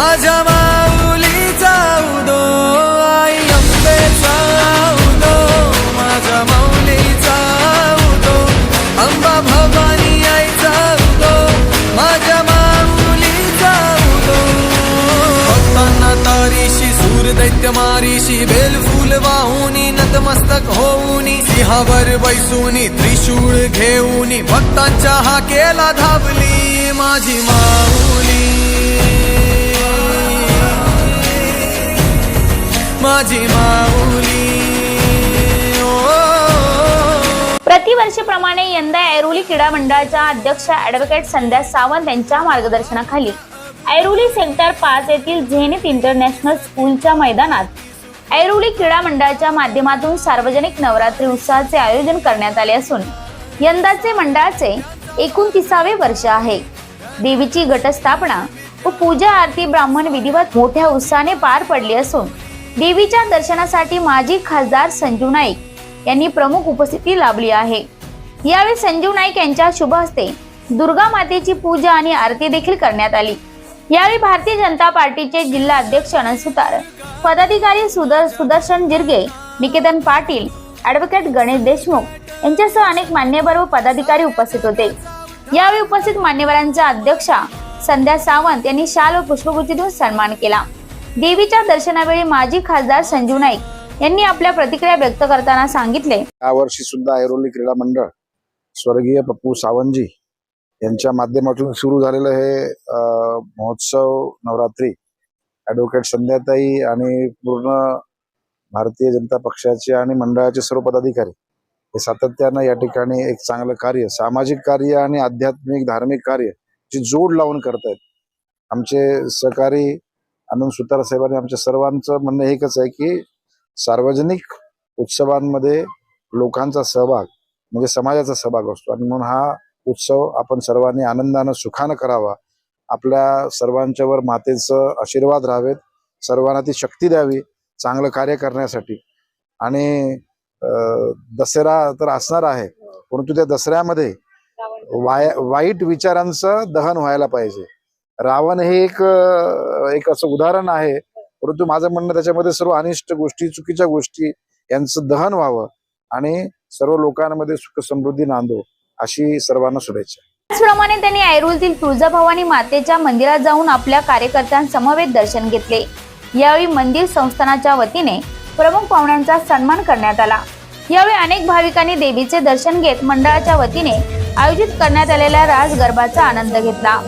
माझ्या माऊलीचा उदो आई अंबेचा उदो माझ्या माऊलीचा उदो अंबा भवानी आईचा उदो माझ्या माऊलीचा उदो. भक्तांना तारीशी सूर दैत्य मारीशी बेल फूल वाहुनी नतमस्तक होऊनी सिंहावर बैसूनी त्रिशूळ घेऊनी भक्तांच्या हाकेला धावली माझी माऊली. माझी माऊली. प्रतिवर्षीप्रमाणे यंदा ऐरोली क्रीडा मंडळाच्या अध्यक्ष ऍडव्होकेट संध्या सावंत यांच्या मार्गदर्शनाखाली ऐरोली सेक्टर पाच येथील झेनित इंटरनॅशनल स्कूलच्या मैदानात ऐरोली क्रीडा मंडळाच्या माध्यमातून सार्वजनिक नवरात्री उत्सवाचे आयोजन करण्यात आले असून यंदाचे मंडळाचे एकोणतीसावे वर्ष आहे. देवीची घटस्थापना व पूजा आरती ब्राह्मण विधिवत मोठ्या उत्साहाने पार पडली असून देवीच्या दर्शनासाठी माजी खासदार संजू नाईक यांनी प्रमुख उपस्थिती लाभली आहे. यावेळी संजू नाईक यांच्या शुभ हस्ते दुर्गा मातेची पूजा आणि आरती देखील करण्यात आली. यावेळी भारतीय जनता पार्टीचे जिल्हा अध्यक्ष अनंत सुतार पदाधिकारी सुदर सुदर्शन जिरगे निकेतन पाटील ऍडव्होकेट गणेश देशमुख यांच्यासह अनेक मान्यवर व पदाधिकारी उपस्थित होते. यावेळी उपस्थित मान्यवरांच्या अध्यक्षा संध्या सावंत यांनी शाल व पुष्पगुच्छ सन्मान केला. देवीच्या दर्शनावेळी माजी खासदार संजू नाईक यांनी आपल्या प्रतिक्रिया व्यक्त करताना सांगितले. यावर्षी सुद्धा ऐरोली क्रीडा मंडळ स्वर्गीय पप्पू सावंतजी यांच्या माध्यमातून सुरू झालेलं हे महोत्सव नवरात्री ॲडव्होकेट संध्याताई आणि पूर्ण भारतीय जनता पक्षाचे आणि मंडळाचे सर्व पदाधिकारी हे सातत्यानं या ठिकाणी एक चांगलं कार्य सामाजिक कार्य आणि आध्यात्मिक धार्मिक कार्य ची जोड लावून करतायत. आमचे सहकारी आनंद सुतार साहेबांनी आमच्या सर्वांचं म्हणणं एकच आहे की सार्वजनिक उत्सवांमध्ये लोकांचा सहभाग म्हणजे समाजाचा सहभाग असतो. आणि म्हणून हा उत्सव आपण सर्वांनी आनंदानं सुखानं करावा. आपल्या सर्वांच्यावर मातेचं आशीर्वाद राहावेत. सर्वांना ती शक्ती द्यावी चांगलं कार्य करण्यासाठी. आणि दसरा तर असणार आहे परंतु त्या दसऱ्यामध्ये वाय वाईट विचारांचं दहन व्हायला पाहिजे. रावण हे एक एक असं उदाहरण आहे. परंतु माझं म्हणणं त्याच्यामध्ये सर्व अनिष्ट गोष्टी चुकीच्या गोष्टी यांचं दहन व्हावं आणि सर्व लोकांमध्ये सुख समृद्धी नांदो अशी सर्वांना शुभेच्छा. त्याचप्रमाणे त्यांनी ऐरोलतील तुळजाभवानी मातेच्या मंदिरात जाऊन आपल्या कार्यकर्त्यांसमवेत दर्शन घेतले. यावेळी मंदिर संस्थानाच्या वतीने प्रमुख पाहुण्यांचा सन्मान करण्यात आला. यावेळी अनेक भाविकांनी देवीचे दर्शन घेत मंडळाच्या वतीने आयोजित करण्यात आलेल्या राज गरबाचा आनंद घेतला.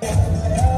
Yeah.